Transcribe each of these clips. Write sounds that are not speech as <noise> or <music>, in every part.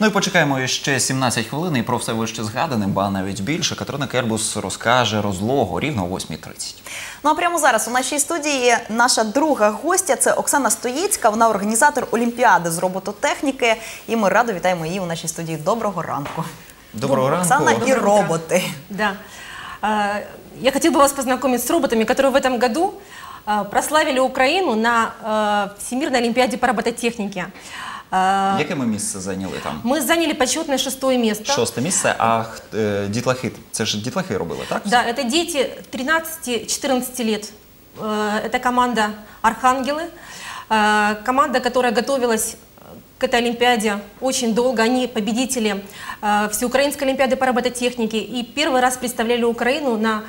Ну і почекаємо ще 17 хвилин і про все вище згадане, ба навіть більше. Катерина Кербус розкаже розлогу рівно о 8.30. Ну а прямо зараз у нашій студії наша друга гостя це Оксана Стоїцька. Вона організатор Олімпіади з робототехніки. І ми радо вітаємо її у нашій студії. Доброго ранку. Доброго ранку. Оксана і Доброго роботи. Да. А, Я хотела бы вас познакомить с роботами, которые в этом году а, прославили Украину на а, Всемирной Олимпиаде по робототехнике. А, Яке ми місце зайняли там? Мы заняли почетное шестое место. Шосте місце, а х- е, дітлахи, це ж дітлахи робили, так? Да, это дети 13-14 лет. Э, Это команда «Архангелы». Э, Команда, которая готовилась к этой Олимпиаде очень долго. Они победители э, Всеукраинской Олимпиады по робототехнике и первый раз представляли Украину на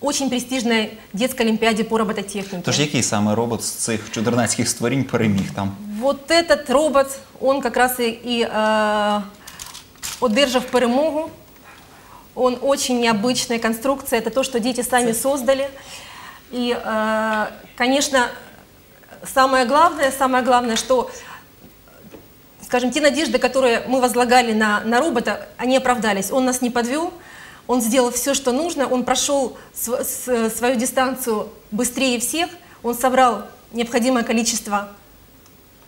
очень престижной детской Олимпиаде по робототехнике. Тож який саме робот з цих чудернацьких створінь переміг там? Вот этот робот, он как раз и, и э, одержав перемогу. Он очень необычная конструкция. Это то, что дети сами создали. И, э, конечно, самое главное, самое главное, что, скажем, те надежды, которые мы возлагали на, на робота, они оправдались. Он нас не подвел, он сделал все, что нужно, он прошел свою дистанцию быстрее всех, он собрал необходимое количество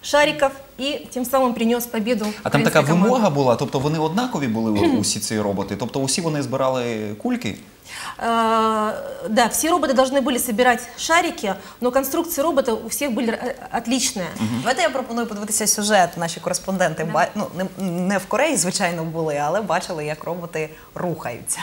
шариков и тем самым принес победу. А там така украинской команде. вимога була, тобто вони однакові були усі ці роботи, тобто усі вони збирали кульки. Э, Да, все роботы должны были собирать шарики, но конструкции робота у всех были э, отличные. Давайте я пропоную подивитися сюжет. Наші кореспонденти ба- ну, не, не в Кореї, звичайно, були, але бачили, як роботи рухаються.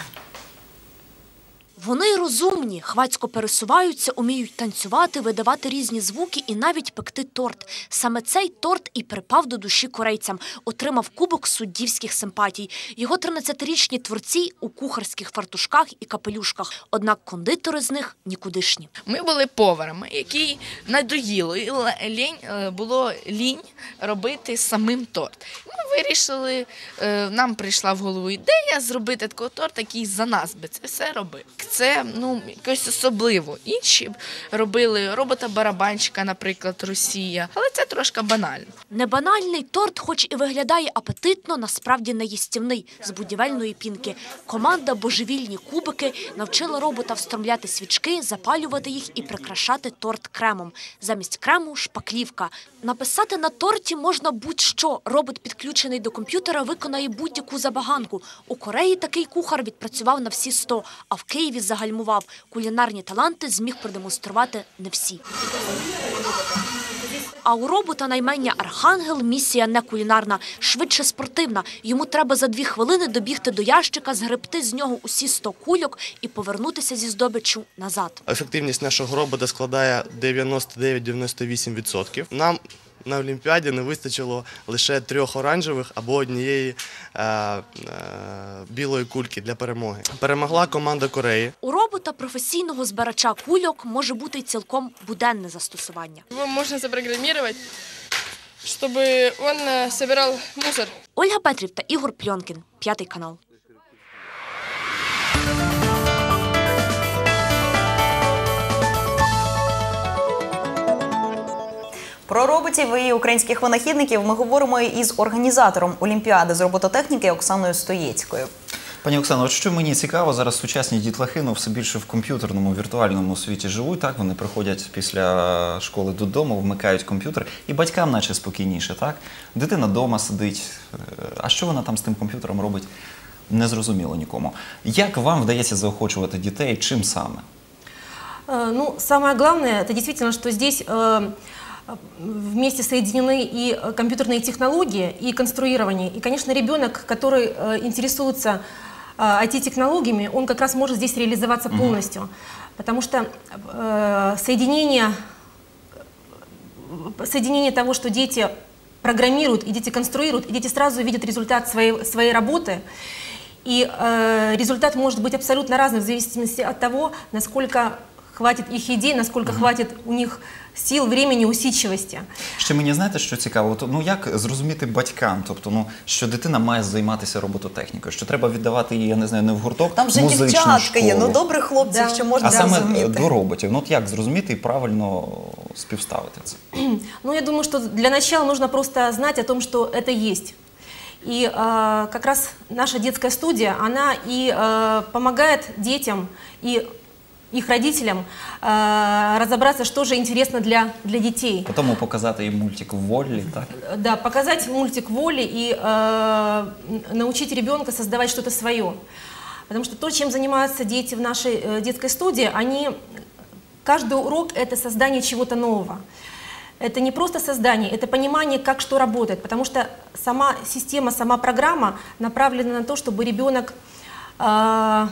Вони розумні, хвацько пересуваються, уміють танцювати, видавати різні звуки і навіть пекти торт. Саме цей торт і припав до душі корейцям, отримав кубок суддівських симпатій. Його 13-річні творці у кухарських фартушках і капелюшках. Однак кондитори з них нікудишні. Ми були поварами, які надоїло і лінь е, було лінь робити самим торт. Ми вирішили, е, нам прийшла в голову ідея зробити такий торт, який за нас би це все робив. Це ну якось особливо. Інші робили робота-барабанщика, наприклад, Росія, але це трошки банально. Небанальний торт, хоч і виглядає апетитно, насправді не їстівний з будівельної пінки. Команда божевільні кубики навчила робота встромляти свічки, запалювати їх і прикрашати торт кремом. Замість крему шпаклівка. Написати на торті можна будь-що. Робот, підключений до комп'ютера, виконає будь-яку забаганку. У Кореї такий кухар відпрацював на всі 100, а в Києві загальмував. Кулінарні таланти зміг продемонструвати не всі. А у робота наймення Архангел місія не кулінарна, швидше спортивна. Йому треба за дві хвилини добігти до ящика, згребти з нього усі 100 кульок і повернутися зі здобиччю назад. Ефективність нашого робота складає 99-98%. Нам на Олімпіаді не вистачило лише трьох оранжевих або однієї е, е, білої кульки для перемоги. Перемогла команда Кореї. У робота професійного збирача кульок може бути й цілком буденне застосування. Его можно запрограммировать, чтобы он э, собирал мусор. Ольга Петрів та Ігор Пльонкін, п'ятий канал. Про роботів і українських винахідників ми говоримо із організатором Олімпіади з робототехніки Оксаною Стоєцькою. Пані Оксано, от що мені цікаво, зараз сучасні дітлахи ну, все більше в комп'ютерному віртуальному світі живуть. Так вони приходять після школи додому, вмикають комп'ютер, і батькам, наче спокійніше, так? Дитина вдома сидить. Е, А що вона там з тим комп'ютером робить? Незрозуміло нікому. Як вам вдається заохочувати дітей? Чим саме? Э, Ну, самое главное, это действительно, что здесь э, вместе соединены и э, компьютерные технологии, и конструирование. И, конечно, ребенок, который э, интересуется э, IT-технологиями, он как раз может здесь реализоваться полностью. Потому что э, соединение, соединение того, что дети программируют, и дети конструируют, и дети сразу видят результат своей, своей работы. И э, результат может быть абсолютно разным в зависимости от того, насколько хватит их идей, насколько хватит у них сил, времени, усидчивости. Ще мені знаєте, що цікаво? От, ну як зрозуміти батькам, тобто, ну що дитина має займатися робототехнікою, що треба віддавати її, я не знаю, не в гурток, Там же музичну дівчатка є, ну школу, добрих хлопців, Да. що можна а саме зрозуміти. до роботів. Ну от як зрозуміти і правильно співставити це? <clears throat> Ну, я думаю, что для начала нужно просто знать о том, что это есть. И э, как раз наша детская студия, она и э, помогает детям и их родителям э, разобраться, что же интересно для, для детей. Потім показати їм мультик Воллі, так? Да, показать мультик воли и э, н- научить ребенка создавать что-то свое. Потому что то, чем занимаются дети в нашей э, детской студии, они каждый урок это создание чего-то нового. Это не просто создание, это понимание, как что работает. Потому что сама система, сама программа направлена на то, чтобы ребенок э,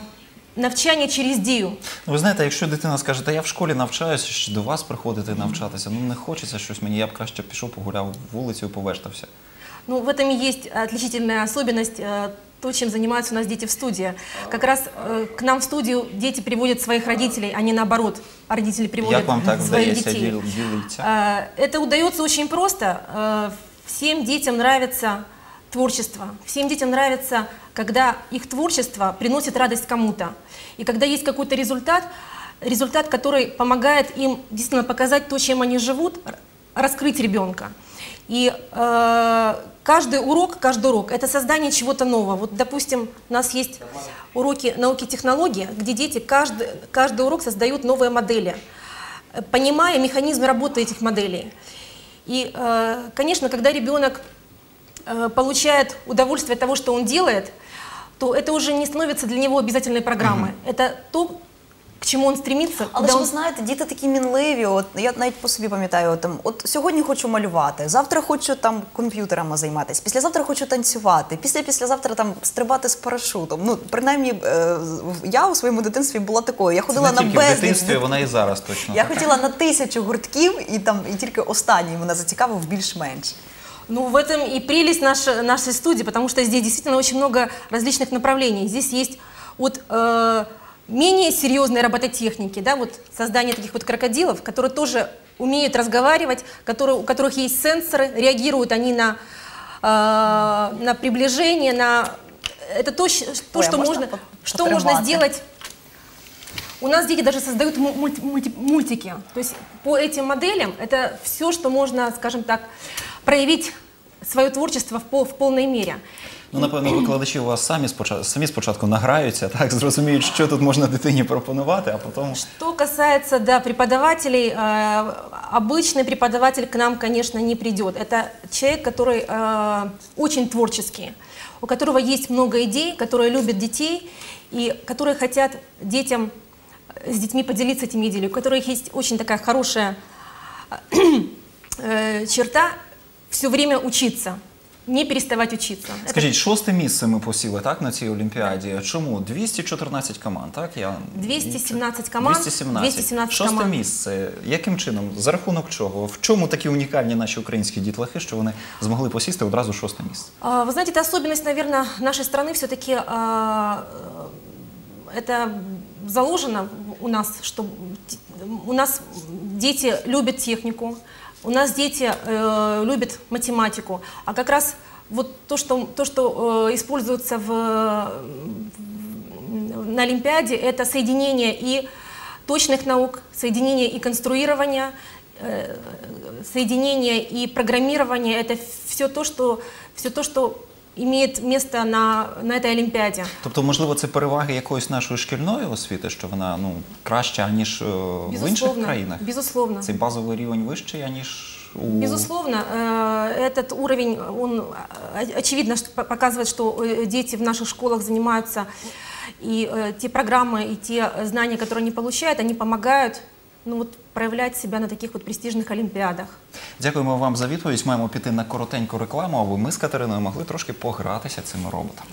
навчание через дію. Ну, ви знаєте, якщо дитина скаже, та я в школі навчаюся, ще до вас приходити навчатися, ну не хочеться щось мені, я б краще пішов, погуляв вулицю, повештався. Ну, в этом и есть отличительная особенность, э, то, чем занимаются у нас дети в студии. Как раз э, к нам в студию дети приводят своих родителей, а не наоборот, родители приводят Як вам так своих вдається детей. діл- ділитися? Э, Это удается очень просто. Э, Всем детям нравится творчество. Всем детям нравится, когда их творчество приносит радость кому-то. И когда есть какой-то результат, результат, который помогает им действительно показать то, чем они живут, раскрыть ребенка. И э, каждый урок, каждый урок – это создание чего-то нового. Вот, допустим, у нас есть уроки науки и технологии, где дети каждый, каждый урок создают новые модели, понимая механизм работы этих моделей. И, э, конечно, когда ребенок получает удовольствие от того, что он делает, то это уже не становится для него обязательной программой. Это то, к чему он стремится. Але ж он ви знаєте, діти такі мінливі. От я навіть по собі пам'ятаю, там от сьогодні хочу малювати, завтра хочу там комп'ютерами займатися, післязавтра хочу танцювати, після післязавтра там стрибати з парашутом. Ну принаймні, е, я у своєму дитинстві була такою. Я Це ходила не на тільки в дитинстві, вона і зараз точно. Я так. хотіла на тисячу гуртків, і там і тільки останній мене зацікавив більш-менш. Ну, в этом и прелесть нашей, нашей студии, потому что здесь действительно очень много различных направлений. Здесь есть от э, менее серьезной робототехники, да, вот создание таких вот крокодилов, которые тоже умеют разговаривать, которые, у которых есть сенсоры, реагируют они на, э, на приближение, на... Это то, щ- то Ой, а что можно можно, что можно сделать у нас дети даже создают му- мульти- мульти- мультики. То есть по этим моделям это все, что можно, скажем так, проявить свое творчество в, пол- в полной мере. Ну, напевно, викладачі у вас самі спочатку, самі спочатку награються, так, зрозуміють, що тут можна дитині пропонувати, а потім. Что касается да, преподавателей, э, обычный преподаватель к нам, конечно, не придет. Это человек, который э, очень творческий, у которого есть много идей, которые любят детей и которые хотят детям, э, с детьми поделиться этими идеями, у которых есть очень такая хорошая <clears throat> э, черта все время учиться, не переставать учиться. Это Скажіть, шосте місце ми посіли так на цій олімпіаді. Чому? 214 команд, так? Я... 217 команд, 217. 217 Шосте команд. місце. Яким чином? За рахунок чого? В чому такі унікальні наші українські дітлахи, що вони змогли посісти одразу шосте місце? А, Вы знаете, это особенность, наверное, нашей страны все-таки это заложено у нас, что т- у нас дети любят технику, У нас дети э, любят математику, а как раз вот то, что, то, что э, используется в, в- на Олимпиаде, это соединение и точных наук, соединение и конструирования, э, соединение и программирование, это все то, что, все то, что имеет место на, на этой Олимпиаде. Тобто, можливо, це переваги якоїсь нашої шкільної освіти, що вона ну краща ніж е, в інших Безусловно, країнах. безусловно. Цей базовий рівень вищий, аніж у Безусловно, э, этот уровень, он э, очевидно что по- показывает, что э, дети в наших школах занимаются, и э, те программы, и те э, знания, которые они получают, они помогают ну, от проявлять себе на таких от престижних олімпіадах. Дякуємо вам за відповідь. Маємо піти на коротеньку рекламу, аби ми з Катериною могли трошки погратися цими роботами.